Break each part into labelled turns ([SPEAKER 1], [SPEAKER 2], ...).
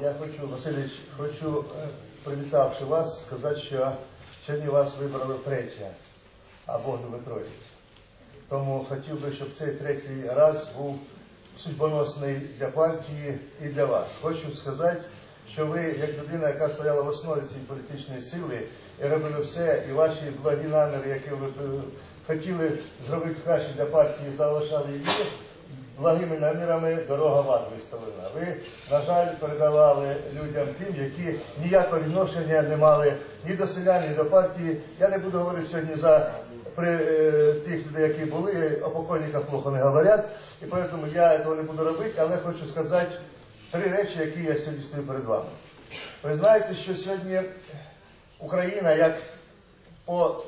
[SPEAKER 1] Я хочу, Васильович, хочу, е, привітавши вас, сказати, що сьогодні вас вибрали втретє, а Бог троїць. Тому хотів би, щоб цей третій раз був судьбоносний для партії і для вас. Хочу сказати, що ви, як людина, яка стояла в основі цієї політичної сили, і робили все, і ваші благі наміри, які ви е, хотіли зробити краще для партії, залишали її, благими намірами дорога вам виставлена. Ви, на жаль, передавали людям тим, які ніякого відношення не мали ні до селян, ні до партії. Я не буду говорити сьогодні за при е, тих людей, які були, о покойниках плохо не говорять, і тому я цього не буду робити, але хочу сказати три речі, які я сьогодні стою перед вами. Ви знаєте, що сьогодні Україна, як по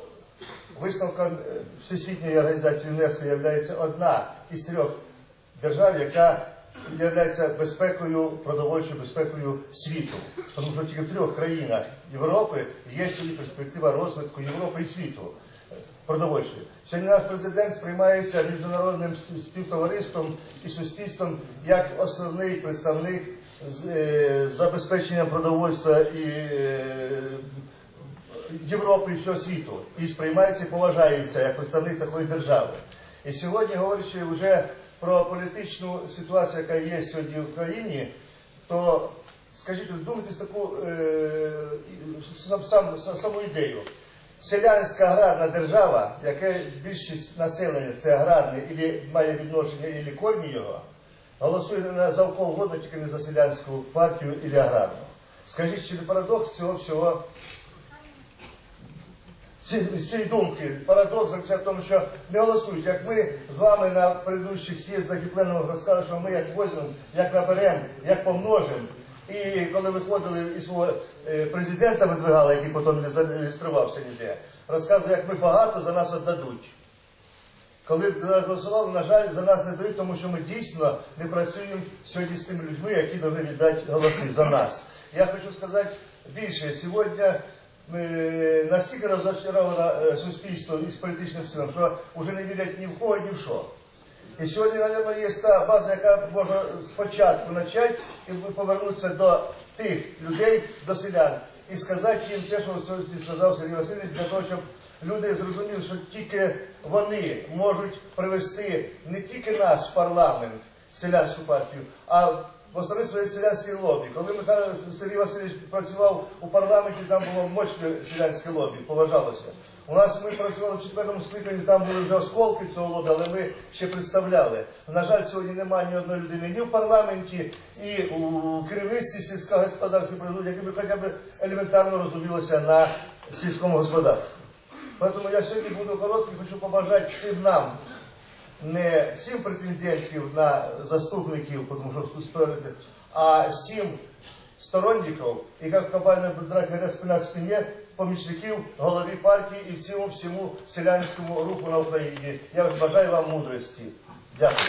[SPEAKER 1] висновкам е, Всесвітньої організації ЮНЕСКО, є одна із трьох держав, яка є безпекою, продовольчою безпекою світу. Тому що тільки в трьох країнах Європи є собі перспектива розвитку Європи і світу продовольчої. Сьогодні наш президент сприймається міжнародним співтовариством і суспільством як основний представник е, забезпечення продовольства і е, Європи і всього світу і сприймається і поважається як представник такої держави. І сьогодні, говорячи вже про політичну ситуацію, яка є сьогодні в країні, то скажіть, вдумайтесь таку е, сам, сам, саму ідею. Селянська аграрна держава, яке більшість населення це аграрне, і має відношення, і корні його, голосує за кого угодно, тільки не за селянську партію і аграрну. Скажіть, чи не парадокс цього всього з цієї думки парадокс в тому, що не голосують. Як ми з вами на предыдущих з'їздах і пленумах розказали, що ми як возьмемо, як наберемо, як помножимо. І коли виходили і свого е, президента видвигали, який потім не зареєструвався ніде, розказує, як ми багато за нас віддадуть. Коли за нас голосували, на жаль, за нас не дають, тому що ми дійсно не працюємо сьогодні з тими людьми, які повинні віддати голоси за нас. Я хочу сказати більше. Сьогодні настільки розчаровано е, суспільство із політичним силам, що вже не вірять ні в кого, ні в що. І сьогодні, мабуть, є та база, яка може спочатку почати і повернутися до тих людей, до селян, і сказати їм те, що сказав Сергій Васильович, для того, щоб люди зрозуміли, що тільки вони можуть привести не тільки нас в парламент, селянську партію, а в основне своє селянське лобі. Коли Михайло Сергій Васильович працював у парламенті, там було мощне селянське лобі, поважалося. У нас ми працювали в четвертому скликанні, там були вже осколки цього лобі, але ми ще представляли. На жаль, сьогодні немає ні одної людини ні в парламенті, і у керівництві сільського господарства, які б хоча б елементарно розумілися на сільському господарстві. Тому я сьогодні буду короткий, хочу побажати всім нам, не сім претендентів на заступників, тому що тут спереди, а сім сторонників, і як кабальна драка спина к спині, помічників голові партії і в цілому всьому селянському руху на Україні. Я бажаю вам мудрості. Дякую.